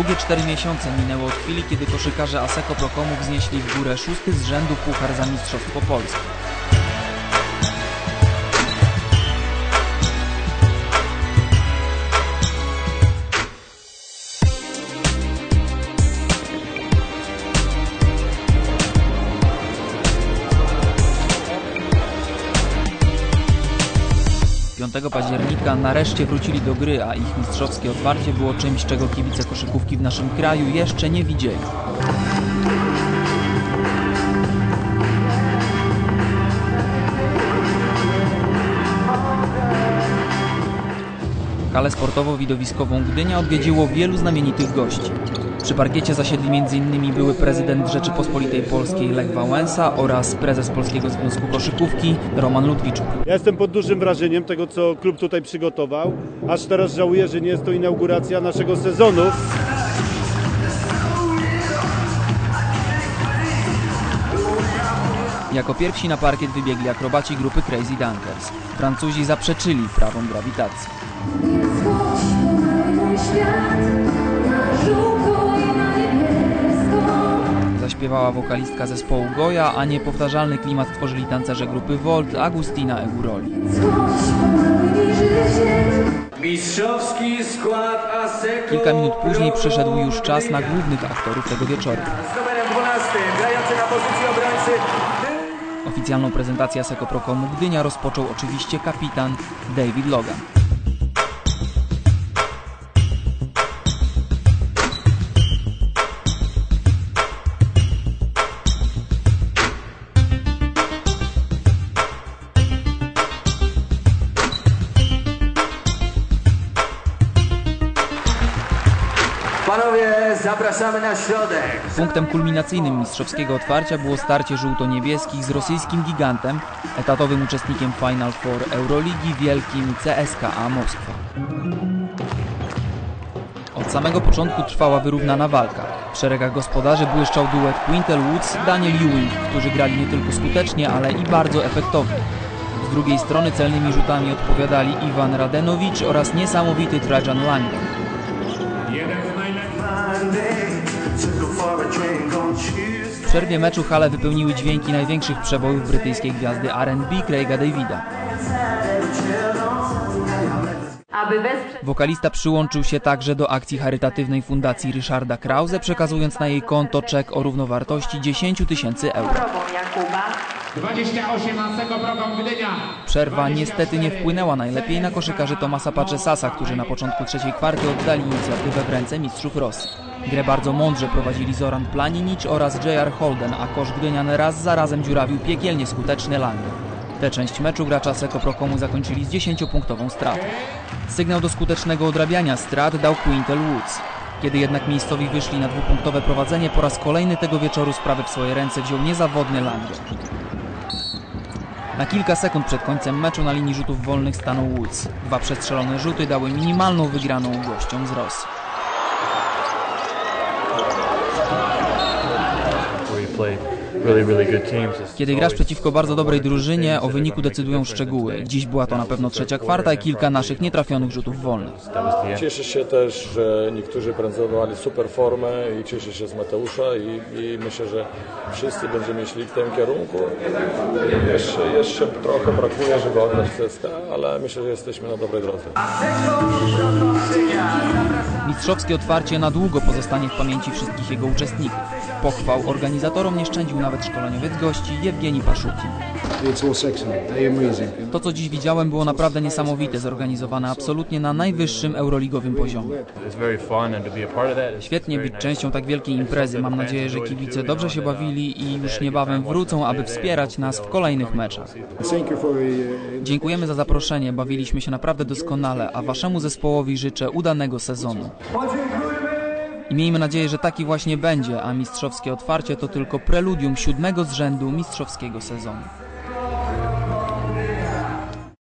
Długie cztery miesiące minęły od chwili, kiedy koszykarze Aseko Prokomu wznieśli w górę szósty z rzędu puchar za Mistrzostwo Polski. Piątego października nareszcie wrócili do gry, a ich mistrzowskie otwarcie było czymś, czego kibice koszykówki w naszym kraju jeszcze nie widzieli. Halę sportowo-widowiskową Gdynia odwiedziło wielu znamienitych gości. Przy parkiecie zasiedli m.in. były prezydent Rzeczypospolitej Polskiej Lech Wałęsa oraz prezes Polskiego Związku Koszykówki Roman Ludwiczuk. Ja jestem pod dużym wrażeniem tego, co klub tutaj przygotował. Aż teraz żałuję, że nie jest to inauguracja naszego sezonu. Jako pierwsi na parkiet wybiegli akrobaci grupy Crazy Dunkers. Francuzi zaprzeczyli prawom grawitacji. Zaśpiewała wokalistka zespołu Goja, a niepowtarzalny klimat tworzyli tancerze grupy Volt Agustina Eguroli. Mistrzowski skład Aseko. Kilka minut później przyszedł już czas na głównych aktorów tego wieczoru. Z numerem 12, grający na pozycji obrońcy. Oficjalną prezentację Aseko Prokomu Gdynia rozpoczął oczywiście kapitan David Logan. Panowie, zapraszamy na środek. Punktem kulminacyjnym mistrzowskiego otwarcia było starcie żółto-niebieskich z rosyjskim gigantem, etatowym uczestnikiem Final Four Euroligi wielkim CSKA Moskwa. Od samego początku trwała wyrównana walka. W szeregach gospodarzy błyszczał duet Quintel Woods Daniel Ewing, którzy grali nie tylko skutecznie, ale i bardzo efektownie. Z drugiej strony celnymi rzutami odpowiadali Iwan Radenowicz oraz niesamowity Trajan Langdon. W przerwie meczu hale wypełniły dźwięki największych przebojów brytyjskiej gwiazdy R&B Craiga Davida. Wokalista przyłączył się także do akcji charytatywnej Fundacji Ryszarda Krause, przekazując na jej konto czek o równowartości 10 tysięcy euro. chorobą Jakuba. 28 Aseko Prokom Gdynia. Przerwa niestety nie wpłynęła najlepiej na koszykarzy Tomasa Paczesasa, którzy na początku trzeciej kwarty oddali inicjatywę w ręce mistrzów Rosji. Grę bardzo mądrze prowadzili Zoran Planinicz oraz J.R. Holden, a kosz Gdynian raz za razem dziurawił piekielnie skuteczny Lange. Tę część meczu gracza Seko Prokomu zakończyli z 10-punktową stratą. Sygnał do skutecznego odrabiania strat dał Quintel Woods. Kiedy jednak miejscowi wyszli na dwupunktowe prowadzenie, po raz kolejny tego wieczoru sprawę w swoje ręce wziął niezawodny Lange. Na kilka sekund przed końcem meczu na linii rzutów wolnych stanął Woods. Dwa przestrzelone rzuty dały minimalną wygraną gościom z Rosji. Kiedy grasz przeciwko bardzo dobrej drużynie, o wyniku decydują szczegóły. Dziś była to na pewno trzecia kwarta i kilka naszych nietrafionych rzutów wolnych. Cieszę się też, że niektórzy prezentowali super formę i cieszę się z Mateusza i, i myślę, że wszyscy będziemy szli w tym kierunku. Jeszcze, jeszcze trochę brakuje, żeby oddać CSK, ale myślę, że jesteśmy na dobrej drodze. Mistrzowskie otwarcie na długo pozostanie w pamięci wszystkich jego uczestników. Pochwał organizatorom nie szczędził nawet szkoleniowiec gości Jewgeni amazing. To, co dziś widziałem, było naprawdę niesamowite, zorganizowane absolutnie na najwyższym euroligowym poziomie. Świetnie być częścią tak wielkiej imprezy. Mam nadzieję, że kibice dobrze się bawili i już niebawem wrócą, aby wspierać nas w kolejnych meczach. Uh, Dziękujemy za zaproszenie, bawiliśmy się naprawdę doskonale, a waszemu zespołowi życzę udanego sezonu. I miejmy nadzieję, że taki właśnie będzie, a mistrzowskie otwarcie to tylko preludium siódmego z rzędu mistrzowskiego sezonu.